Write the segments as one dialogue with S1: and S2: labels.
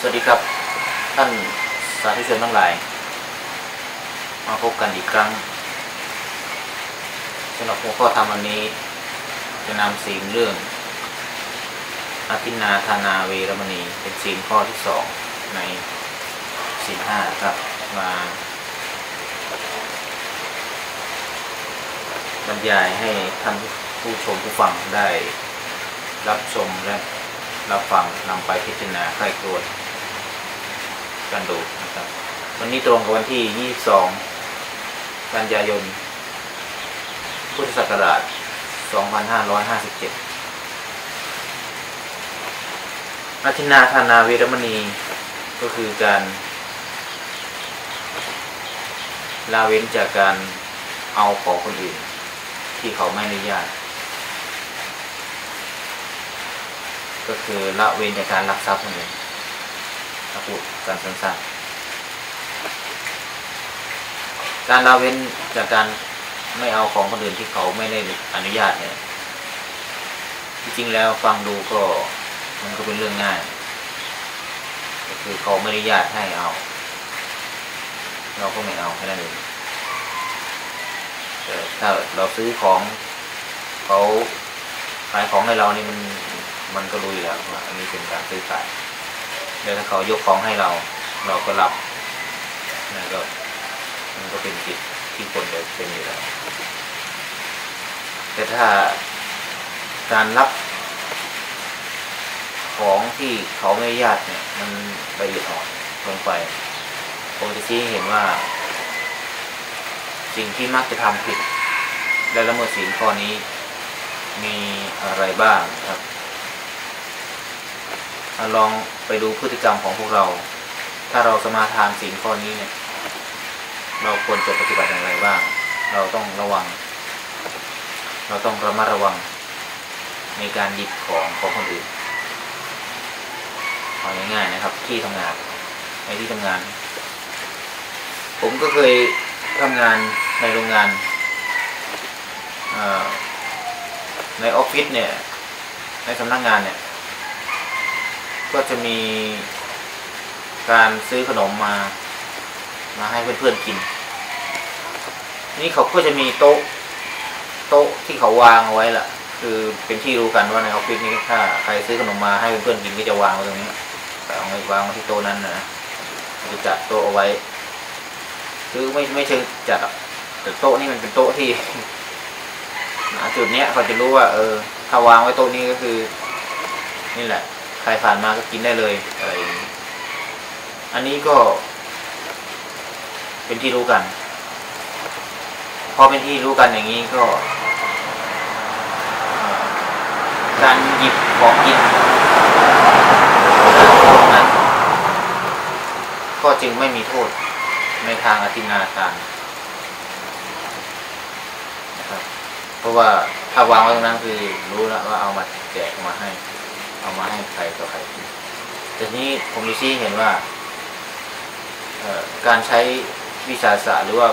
S1: สวัสดีครับ ท่านสาธุชนทั้งหลาย มาพบกันอีกครั้งสำหรับหัวข้อธรรมวันนี้ จะนำสีลเรื่องอาทินนาธานาเวรมณีเป็นสีลข้อที่สองในสีลห้าครับมาบรรยายให้ท่านผู้ชมผู้ฟังได้รับชมและรับฟังนำไปพิจารณาใคร่ครวญ กันดูนะครับ วันนี้ตรงกับวันที่ 22 กันยายน พุทธศักราช 2557อาทินาธานาเวรมณีก็คือการลาเว้นจากการเอาของคนอื่น ที่เขาไม่อนุญาต ก็คือละเว้นจากการลักทรัพย์นั่นเอง ถ้าพูดกันสั้นการละเว้นจากการไม่เอาของคนอื่นที่เขาไม่ได้อนุญาตเนี่ยจริงๆแล้วฟังดูก็มันก็เป็นเรื่องง่ายก็คือเขาไม่อนุญาตให้เอา เราก็ไม่เอาแค่นั้นเองแต่ถ้าเราซื้อของเขาขายของให้เรานี่มันมันก็รู้อยู่แล้วว่าอันนี้เป็นการซื้อขาย แล้วถ้าเขายกของให้เรา เราก็รับนั่นก็มันก็เป็นกิจที่คนจะเป็นอยู่แล้วแต่ถ้าการรับของที่เขาไม่ญาตเนี่ย มันละเอียดอ่อนลงไปผมจะชี้เห็นว่า สิ่งที่มักจะทำผิดและละเมิดศีลข้อนี้ มีอะไรบ้างครับ ลองไปดูพฤติกรรมของพวกเรา ถ้าเราสมาทานศีลข้อนี้เนี่ย เราควรจะปฏิบัติอย่างไรบ้าง เราต้องระวัง เราต้องระมัดระวัง ในการหยิบของของคนอื่นเอาง่ายๆนะครับ ที่ทำงานในที่ทำงาน ผมก็เคยทำงานในโรงงานในออฟฟิศเนี่ย ในสำนักงานเนี่ย ก็จะมีการซื้อขนมมามาให้เพื่อนๆกิน นี่เขาก็จะมีโต๊ะ โต๊ะที่เขาวางเอาไว้ล่ะ คือเป็นที่รู้กันว่าในออฟฟิศนี่ถ้าใครซื้อขนมมาให้เพื่อนๆกินก็จะวางไว้ตรงนี้แต่เอาไว้วางไว้ที่โต๊ะนั้นนะจะจัดโต๊ะเอาไว้ คือไม่ไม่เชิงจัดแต่โต๊ะนี่มันเป็นโต๊ะที่จุดเนี้ยเขาจะรู้ว่า เออ ถ้าวางไว้โต๊ะนี้ก็คือ นี่แหละ ใครผ่านมาก็กินได้เลยอะไรอย่างนี้อันนี้ก็ เป็นที่รู้กัน พอเป็นที่รู้กันอย่างนี้ก็ การหยิบของกินนั้นก็จึงไม่มีโทษในทางอธินาทานนะครับ เพราะว่าถ้าวางไว้ตรงนั้นคือรู้แล้วว่าเอามาแจกมาให้ เอามาให้ใครต่อใครแต่ทีนี้ผมดูซี่เห็นว่าการใช้วิชาศาสตร์หรือว่า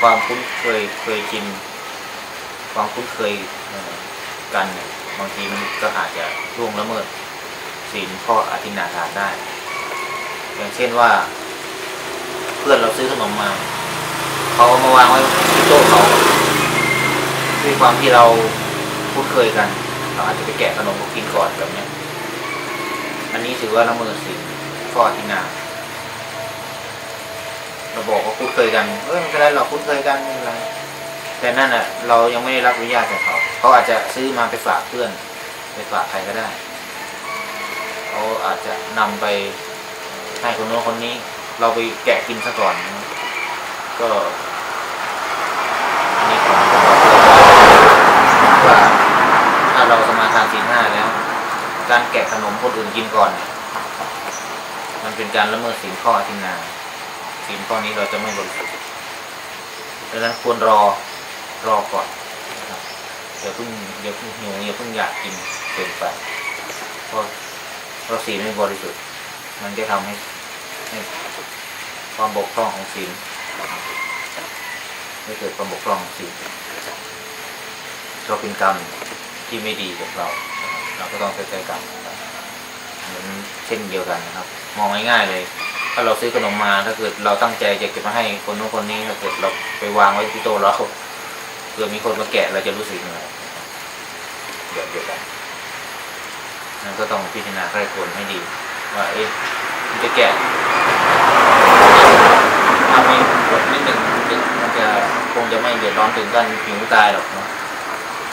S1: ความคุ้นเคยเคยชินความคุ้นเคยกันบางทีมันก็อาจจะล่วงละเมิดศีลข้ออธินาทานได้ อย่างเช่นว่า เพื่อนเราซื้อขนมมาเขาเอามาวางไว้ที่โต๊ะเขาด้วยความที่เราคุ้นเคยกัน เราอาจจะไปแกะขนมเขากินก่อนแบบนี้ อันนี้ถือว่าละเมิดศีลข้ออธินาเราบอกว่าคุ้นเคยกันเออไม่เป็นไรเราคุ้นเคยกันไม่เป็นไรแต่นั่นอะ เรายังไม่ได้รับอนุญาตจากเขาเขาอาจจะซื้อมาไปฝากเพื่อน ไปฝากใครก็ได้เขาอาจจะนำไปให้คนโน้นคนนี้ เราไปแกะกินซะก่อน ก็อันนี้ผมก็ว่าถ้าเราสมาทานศีลห้าแล้ว การแกะขนมคนอื่นกินก่อน มันเป็นการละเมิดศีลข้ออธินาศีลข้อนี้เราจะไม่บริสุทธิ์ดังนั้นควรรอรอก่อนนะครับอย่าเพิ่งอย่าเพิ่งหิวอย่าเพิ่งอยากกินเกินไปเพราะเพราะศีลไม่บริสุทธิ์ มันจะทำให้ให้ความบกพร่องของศีลไม่เกิดความบกพร่องของศีลก็เป็นกรรมที่ไม่ดีกับเรา เราก็ต้องใช้ใจกรรมนะครับเหมือนเช่นเดียวกันนะครับ มองง่ายๆเลย ถ้าเราซื้อขนมมาถ้าเกิดเราตั้งใจจะเก็บมาให้คนนู้นคนนี้ถ้าเกิดเราไปวางไว้ที่โต๊ะเราเกิดมีคนมาแกะเราจะรู้สึกยังไงแบบเดียวกันนั่นก็ต้องพิจารณาใครควรให้ดี ว่าเอ๊ะมันจะแกะทำให้กดนิดหนึ่งมันจะคงจะไม่เดือดร้อนถึงกันผิวตายหรอกเนาะ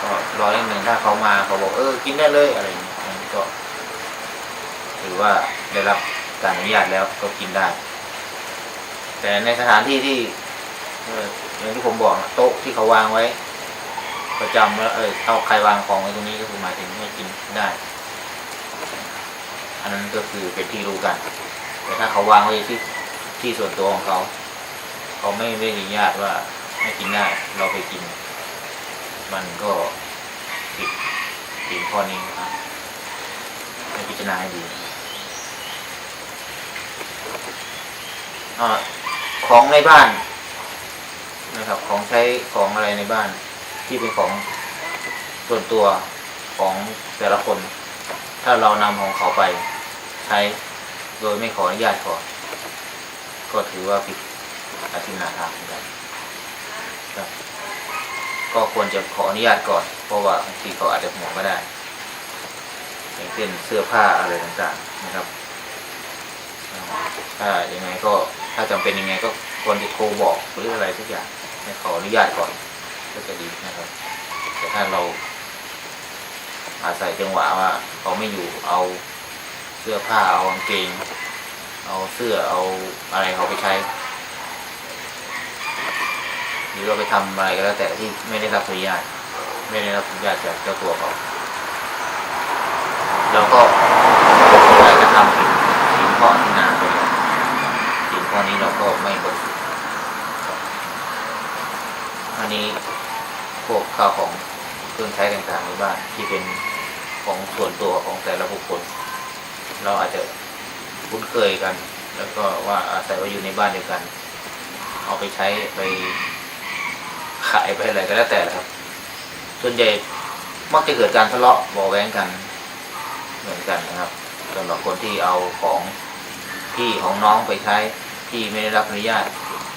S1: ก็รอนิดหนึ่งถ้าเขามาเขาบอกเออกินได้เลยอะไรอย่างเงี้ยอันนี้ก็ถือว่าได้รับการอนุญาตแล้วก็กินได้ แต่ในสถานที่ที่อย่างที่ผมบอกโต๊ะที่เขาวางไว้ ประจำแล้วเออเอาใครวางของไว้ตรงนี้ก็คือหมายถึงไม่กินได้ อันนั้นก็คือเป็นที่รู้กัน แต่ถ้าเขาวางไว้ที่ที่ส่วนตัวของเขา เขาไม่ไม่อนุญาตว่าไม่กินได้เราไปกิน มันก็ผิดผิดข้อนี้นะครับให้พิจารณาให้ดีอาของในบ้านนะครับ ของใช้ของอะไรในบ้าน ที่เป็นของส่วนตัวของแต่ละคน ถ้าเรานำของเขาไปใช้โดยไม่ขออนุญาตก่อนก็ถือว่าผิดอธินาทานเหมือนกันครับ ก็ควรจะขออนุญาตก่อน เพราะว่าบางทีเขาอาจจะห่วงก็ได้ อย่างเช่นเสื้อผ้าอะไรต่างๆนะครับถ้ายังไงก็ถ้าจำเป็นยังไงก็ควรจะโทรบอกหรืออะไรทุกอย่างให้ขออนุญาตก่อนก็จะดีนะครับ แต่ถ้าเราอาศัยจังหวะว่าเขาไม่อยู่เอาเสื้อผ้าเอากางเกง เอาเสื้อเอาอะไรเขาไปใช้ หรือเราไปทำอะไรก็แล้วแต่ที่ไม่ได้รับอนุญาตไม่ได้รับอนุญาตจากเจ้าตัวเขาเราก็ได้กระทำผิดผิดข้อที่นาไปแล้วผิดข้อนี้เราก็ไม่บริสุทธิ์ครับอันนี้พวกข้าวของเครื่องใช้ต่างๆในบ้านที่เป็นของส่วนตัวของแต่ละบุคคล เราอาจจะคุ้นเคยกัน แล้วก็ว่าอาศัยว่าอยู่ในบ้านเดียวกัน เอาไปใช้ไป ขายไปอะไรก็แล้วแต่ครับ ส่วนใหญ่มักจะเกิดการทะเลาะบาะแว้งกันเหมือนกันนะครับสำหรับคนที่เอาของพี่ของน้องไปใช้พี่ไม่ได้รับอนุญาต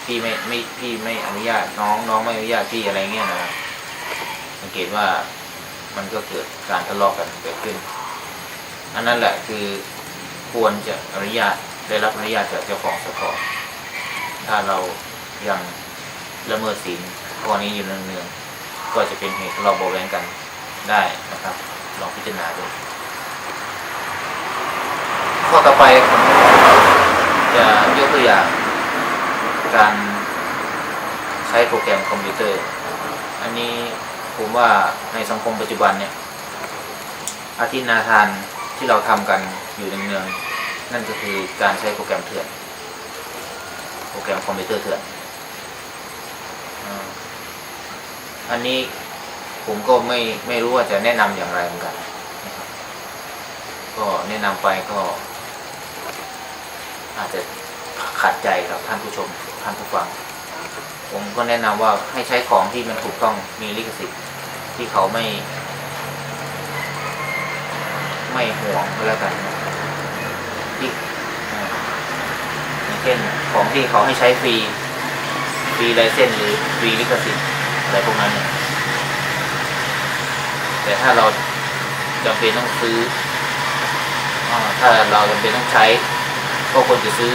S1: พี่ไม่ไม่พี่ไม่อนุญาตน้องน้องไม่อนุญาตพี่อะไรเงี้ยนะครับสังเกตว่ามันก็เกิดการทะเลาะกันเกิดขึ้นอันนั้นแหละคือควรจะอนุญาตได้รับอนุญาตจากเจ้าของสกอร์ถ้าเรายังละเมิดศีล ข้อนี้อยู่เนืองๆก็จะเป็นเหตุเลาะเบาะแวงกันได้นะครับ ลองพิจารณาดู ข้อต่อไปจะยกตัวอย่างการใช้โปรแกรมคอมพิวเตอร์ อันนี้ผมว่าในสังคมปัจจุบันเนี่ยอาทินาทานที่เราทำกันอยู่เนืองๆนั่นก็คือการใช้โปรแกรมเถื่อน โปรแกรมคอมพิวเตอร์เถื่อน อันนี้ผมก็ไม่ไม่รู้ว่าจะแนะนำอย่างไรเหมือนกันนะครับ ก็แนะนำไปก็ อาจจะขัดใจกับท่านผู้ชมท่านผู้ฟัง ผมก็แนะนำว่าให้ใช้ของที่มันถูกต้องมีลิขสิทธิ์ที่เขาไม่ ไม่ห่วงก็แล้วกันที่อย่างเช่นของที่เขาให้ใช้ฟรี ฟรีไลเซนหรือฟรีลิขสิทธิ์ อะไรพวกนั้น แต่ถ้าเราจำเป็นต้องซื้ออถ้าเราจำเป็นต้องใช้ ก็ควรจะซื้อ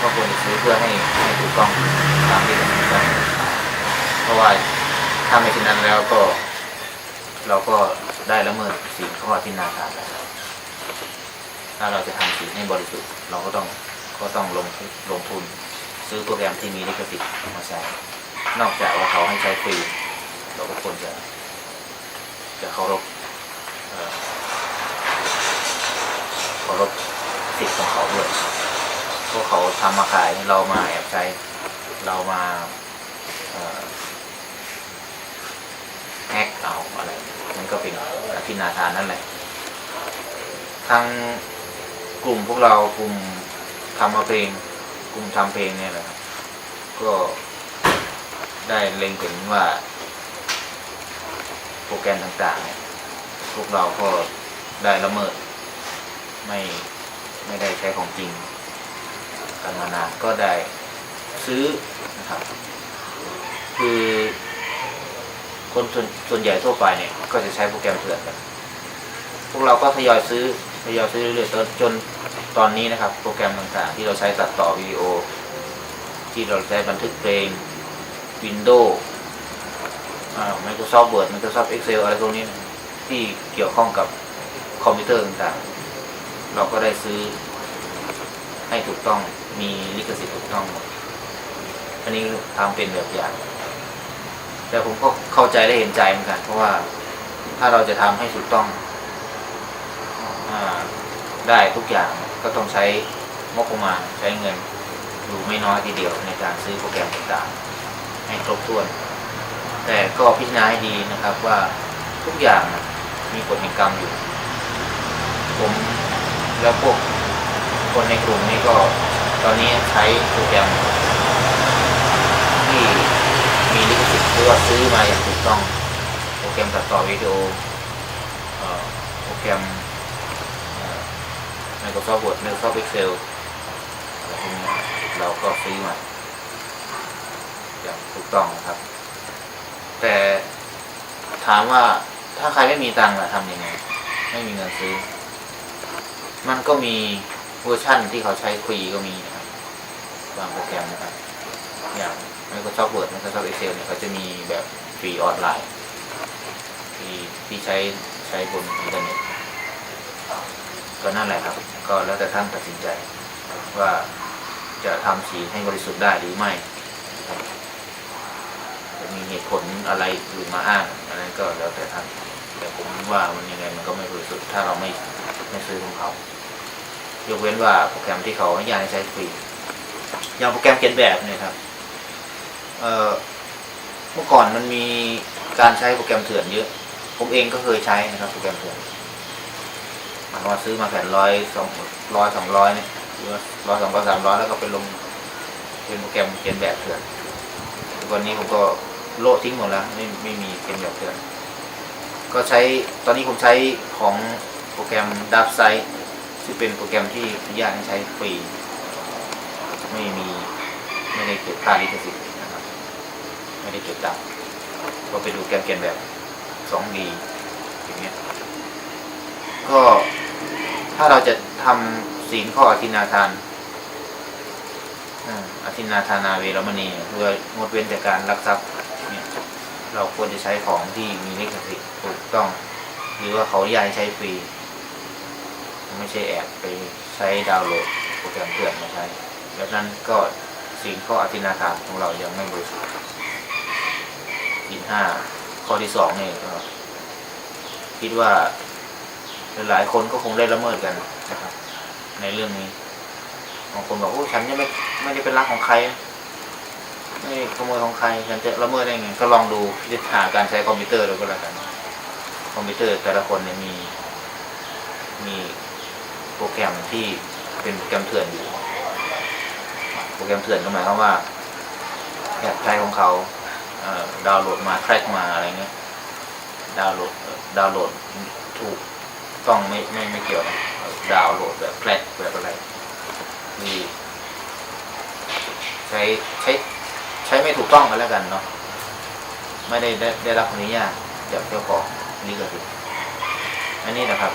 S1: ก็ควรจะซื้อเพื่อให้ให้ถูกต้องตามที่กำหนดไว้เพราะว่าถ้าไม่เช่นนั้นแล้วก็ เราก็ได้ละเมิดศีลข้อที่นาคาแล้วถ้าเราจะทำศีลให้บริสุทธิ์เราก็ต้องก็ต้องลงลงทุน ซื้อโปรแกรมที่มีลิขสิทธิ์มาใช้ นอกจากว่าเขาให้ใช้ฟรีเราก็ควรจะจะเคารพเคารพสิทธิ์ของเขาด้วยพราะเขาทำมาขายเรามาแอบใช้เรามาแฮกเอาอะไรมันก็เป็นอภินาทานนั่นแหละทางกลุ่มพวกเรากลุ่มทำมาเพลง กลุ่มทำเพลงเนี่ยแหละครับ ก็ได้เล็งเห็นว่า โปรแกรมต่างๆเนี่ยพวกเราก็ได้ละเมิด ไม่ไม่ได้ใช้ของจริงกันมานานก็ได้ซื้อนะครับ คือคนส่วนส่วนใหญ่ทั่วไปเนี่ย ก็จะใช้โปรแกรมเถื่อนกัน พวกเราก็ทยอยซื้อ ยอยซื้อเรื่อยๆจนตอนนี้นะครับ โปรแกรมต่างๆ ที่เราใช้ตัดต่อวิดีโอ ที่เราใช้บันทึกเพลง Windows Microsoft Word Microsoft Excel อะไรพวกนี้ที่เกี่ยวข้องกับคอมพิวเตอร์ต่างๆ เราก็ได้ซื้อให้ถูกต้องมีลิขสิทธิ์ถูกต้องหมดอันนี้ทำเป็นแบบอย่าง แต่ผมก็เข้าใจและเห็นใจเหมือนกัน เพราะว่าถ้าเราจะทำให้ถูกต้อง ได้ทุกอย่างก็ต้องใช้งบประมาณใช้เงินอยู่ไม่น้อยทีเดียวในการซื้อโปรแกรมต่างๆ ให้ครบถ้วน แต่ก็พิจารณาให้ดีนะครับว่าทุกอย่างมีกฎแห่งกรรมอยู่ ผมแล้วพวกคนในกลุ่มนี้ก็ตอนนี้ใช้โปรแกรมที่มีลิขสิทธิ์หรือว่าซื้อมาอย่างถูกต้อง โปรแกรมตัดต่อวิดีโอโปรแกรม Microsoft Word Microsoft Excel อะไรพวกนี้เราก็ซื้อมาอย่างถูกต้องนะครับ แต่ถามว่าถ้าใครไม่มีตังค์ล่ะทำยังไง ไม่มีเงินซื้อ มันก็มีเวอร์ชั่นที่เขาใช้ฟรีก็มีนะครับบางโปรแกรมนะครับ อย่าง Microsoft Word Microsoft Excel เนี่ยเขาจะมีแบบฟรีออนไลน์ ที่ที่ใช้ใช้บนอินเทอร์เน็ต ก็นั่นแหละครับ ก็แล้วแต่ท่านตัดสินใจว่าจะทำสีให้บริสุทธิ์ได้หรือไม่จะมีเหตุผลอะไรอื่นมาอ้างอันนั้นก็แล้วแต่ท่านแต่ผมว่ามันยังไงมันก็ไม่บริสุทธิ์ถ้าเราไม่ไม่ซื้อของเขา ยกเว้นว่าโปรแกรมที่เขาอนุญาตให้ใช้ฟรีอย่างโปรแกรมเขียนแบบเนี่ยครับเอ่อเมื่อก่อนมันมีการใช้โปรแกรมเถื่อนเยอะ ผมเองก็เคยใช้นะครับโปรแกรมเถื่อน หมายความว่าซื้อมาแผ่นร้อยสองร้อยสองร้อยเนี่ยหรือร้อยสองร้อยสามร้อยแล้วก็ไปลงเป็นโปรแกรมเขียนแบบเถื่อนวันนี้ผมก็โละทิ้งหมดแล้วไม่ไม่มีเขียนแบบเถื่อนก็ใช้ตอนนี้ผมใช้ของโปรแกรมดับไซต์ซึ่งเป็นโปรแกรมที่อนุญาตให้ใช้ฟรีไม่มีไม่ได้เก็บค่าลิขสิทธิ์นะครับ ไม่ได้เก็บตังค์ก็ไปดูแกมเกนแบบสองดีอย่างเงี้ยก็ ถ้าเราจะทำศีลข้ออธินาทานอธินาทานาเวรมณีเพื่องดเว้นจากการลักทรัพย์เนี่ยเราควรจะใช้ของที่มีลิขสิทธิ์ถูกต้อง หรือว่าเขาอนุญาตใช้ฟรี ไม่ใช่แอบไปใช้ดาวน์โหลดโปรแกรมเถื่อนมาใช้แบบนั้นก็สิ่งข้ออธินาทานของเรายังไม่บริสุทธิ์สินห้าข้อที่สองนี่ก็คิดว่า หลายคนก็คงได้ละเมิดกันนะครับ ในเรื่องนี้บางคนบอกโอ้ฉันยังไม่ไม่ได้เป็นรักของใครไม่ขโมยของใครฉันจะละเมิดได้ไงก็ลองดูพิจารณาการใช้คอมพิวเตอร์ดูก็แล้วกัน คอมพิวเตอร์แต่ละคนเนี่ยมี มีโปรแกรมที่เป็นโปรแกรมเถื่อนอยู่ โปรแกรมเถื่อนก็หมายความว่าแอบใช้ของเขาเอ่อดาวน์โหลดมาแทรกมาอะไรเงี้ยดาวน์โหลดดาวน์โหลดถูก ต้องไม่ไม่ไม่เกี่ยวนะดาวน์โหลดแบบแทร็กแบบอะไรมีใช้ใช้ใช้ไม่ถูกต้องกันแล้วกันเนาะไม่ได้ได้ได้รับอนุญาตจากเจ้าของลิขสิทธิ์อันนี้นะครับ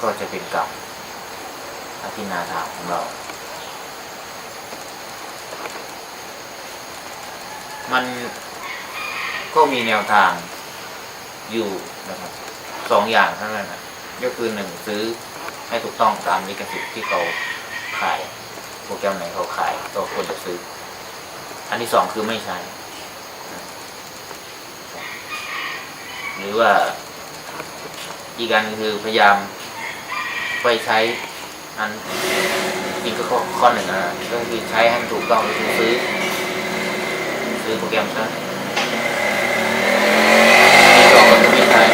S1: ก็จะเป็นกรรมอธินาทานของเรา มันก็มีแนวทางอยู่นะครับสองอย่างเท่านั้นนะ ก็คือหนึ่งซื้อให้ถูกต้องตามลิขสิทธิ์ที่เขาขายโปรแกรมไหนเขาขายก็ควรจะซื้อ อันที่สองคือไม่ใช้ หรือว่าอีกอันคือพยายามไปใช้อันจริงก็ข้อข้อหนึ่งนะก็คือใช้ให้มันถูกต้องก็คือซื้อ ซื้อโปรแกรมซะที่สองก็คือไม่ใช้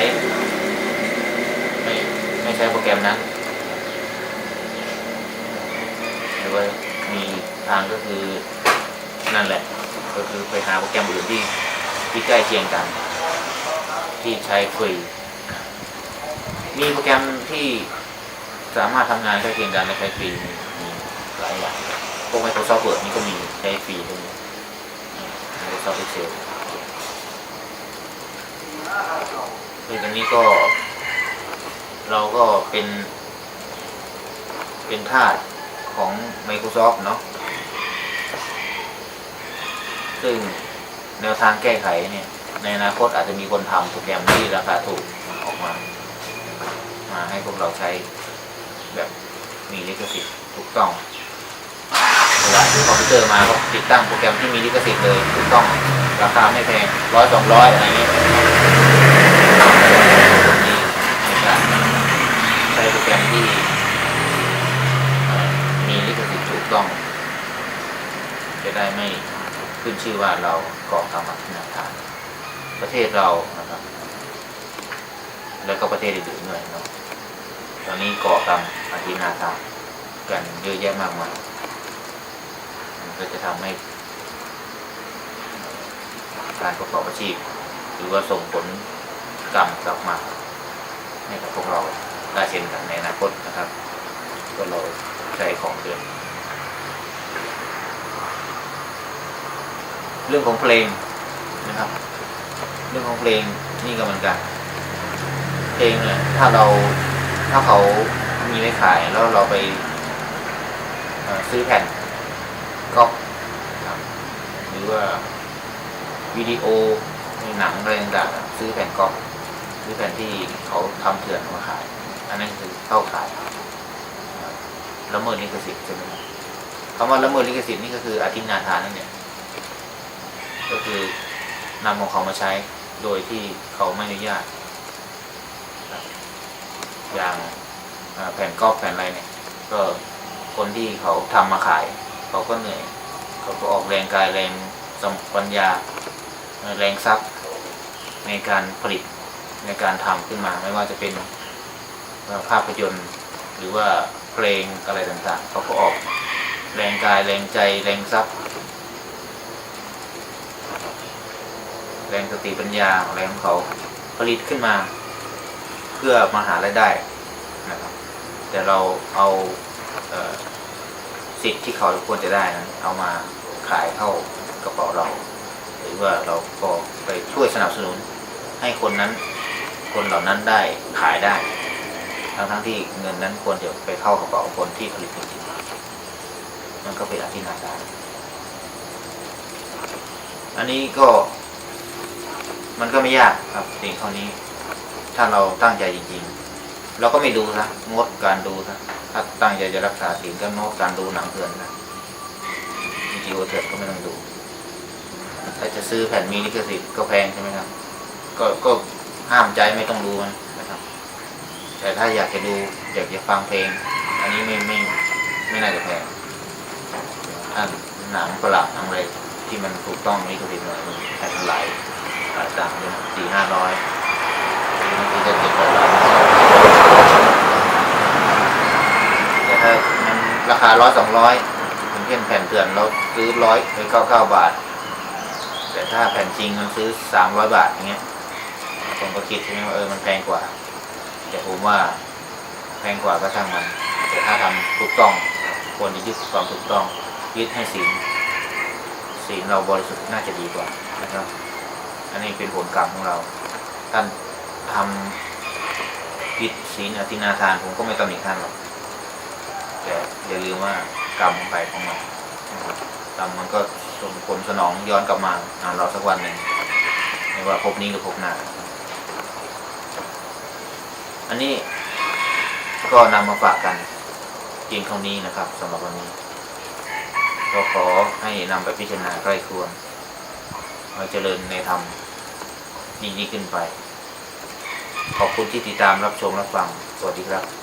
S1: ไม่ใช้ไม่ใช้โปรแกรมนั้นหรือว่ามีทางก็คือนั่นแหละ ก็คือไปหาโปรแกรมอื่นที่ที่ใกล้เคียงกัน ที่ใช้ฟรีมีโปรแกรมที่สามารถทำงานใกล้เคียงกันและใช้ฟรีมีมีหลายอย่างพวก Microsoft Word นี่ก็มีใช้ฟรีด้วย Microsoft Excel คือตรงนี้ก็ เราก็เป็น เป็นทาสของ Microsoft เนาะซึ่งแนวทางแก้ไขเนี่ย ในอนาคตอาจจะมีคนทำโปรแกรมที่ราคาถูกออกมา มาให้พวกเราใช้แบบมีลิขสิทธิ์ถูกต้องเวลาซื้อคอมพิวเตอร์มาก็ติดตั้งโปรแกรมที่มีลิขสิทธิ์เลยถูกต้อง ราคาไม่แพงร้อยสองร้อยอะไรเงี้ยนี่ในการ ใช้โปรที่มีลิขสิทธิ์ถูกต้อง จะได้ไม่ขึ้นชื่อว่าเราก่อทำอธินาทาน ประเทศเรานะครับ แล้วก็ประเทศอื่นๆด้วยเนาะตอนนี้ก่อกรรมอธินาทานกันเยอะแยะมากมายมันก็จะทำให้การประกอบอาชีพ หรือว่าส่งผลกรรมกลับมาให้กับพวกเรา ได้เช่นกันในอนาคตนะครับ ก็เราใจของเดือนเรื่องของเพลงนะครับ เรื่องของเพลงนี่ก็เหมือนกัน เพลงเนี่ยถ้าเราถ้าเขามีไว้ขายแล้วเราไปซื้อแผ่นก็ครับหรือว่าวิดีโอในหนังอะไรต่างๆซื้อแผ่นก๊อปซื้อแผ่นที่เขาทำเถื่อนมาขาย อันนั้นคือเข้าขายครับละเมิดลิขสิทธิ์ใช่ไหมครับคำว่าละเมิดลิขสิทธิ์นี่ก็คืออาทินาทานนั่นเนี่ยก็คือนำของเขามาใช้โดยที่เขาไม่อนุญาต อย่างแผ่นกรอบแผ่นอะไรเนี่ย ก็คนที่เขาทำมาขาย เขาก็เหนื่อย เขาก็ออกแรงกายแรงสมปัญญา แรงทรัพย์ในการผลิตในการทำขึ้นมาไม่ว่าจะเป็น ภาพยนตร์ หรือว่าเพลงอะไรต่างๆเขาก็ออกแรงกายแรงใจแรงทรัพย์ แรงสติปัญญาแรของเขาผลิตขึ้นมา เพื่อมาหารายได้นะครับแต่เราเอาเออสิทธิ์ที่เขาควรจะได้นั้นเอามาขายเข้ากระเป๋าเรา หรือว่าเราก็ไปช่วยสนับสนุนให้คนนั้นคนเหล่านั้นได้ขายได้ ทั้งทั้งๆที่เงินนั้นควรจะไปเข้ากระเป๋าคนที่ผลิตจริงๆมันก็เป็นอธินาทานอันนี้ก็ มันก็ไม่ยากครับสิ่งเท่านี้ ถ้าเราตั้งใจจริง ๆ เราก็ไม่ดูซะงดการดูซะถ้าตั้งใจจะรักษาศีลก็งดการดูหนังเถื่อนนะจริงๆโอเถิดก็ไม่ต้องดูถ้าจะซื้อแผ่นมีลิขสิทธิ์ก็แพงใช่ไหมครับ ก็ก็ห้ามใจไม่ต้องดูมันนะครับ แต่ถ้าอยากจะดูอยากจะฟังเพลง อันนี้ไม่ไม่ไม่น่าจะแพงถ้านหนังฝรั่งหนังอะไรที่มันถูกต้องลิขสิทธิ์หน่อยแผ่นหลายหลายต่างเลยสี่ห้าร้อยบางทีจะเจ็ดแปดร้อยแต่ถ้ามันราคาร้อยสองร้อยอย่างเช่นแผ่นเถื่อนเราซื้อร้อยไปเก้าเก้าบาท แต่ถ้าแผ่นจริงมันซื้อสามร้อยบาทอย่างเงี้ยผมก็คิดใช่ไหมว่าเออมันแพงกว่า แต่ผมว่าแพงกว่าก็ช่างมัน แต่ถ้าทำถูกต้องควรจะยึดความถูกต้องยึดให้ศีลศีลเราบริสุทธิ์น่าจะดีกว่านะครับ อันนี้เป็นผลกรรมของเรา ท่านทำผิดศีลอธินาทานผมก็ไม่ตำหนิท่านหรอกแต่อย่าลืมว่ากรรมของใครของมันนะครับกรรมมันก็ส่งผลสนองย้อนกลับมาหาเราสักวันหนึ่งไม่ว่าภพนี้หรือภพหน้า อันนี้ก็นำมาฝากกันเพียงเท่านี้นะครับสำหรับวันนี้ ก็ขอให้นำไปพิจารณาใกล้ควรเราเจริญในธรรมยิ่งยิ่งขึ้นไป ขอบคุณที่ติดตามรับชมรับฟัง สวัสดีครับ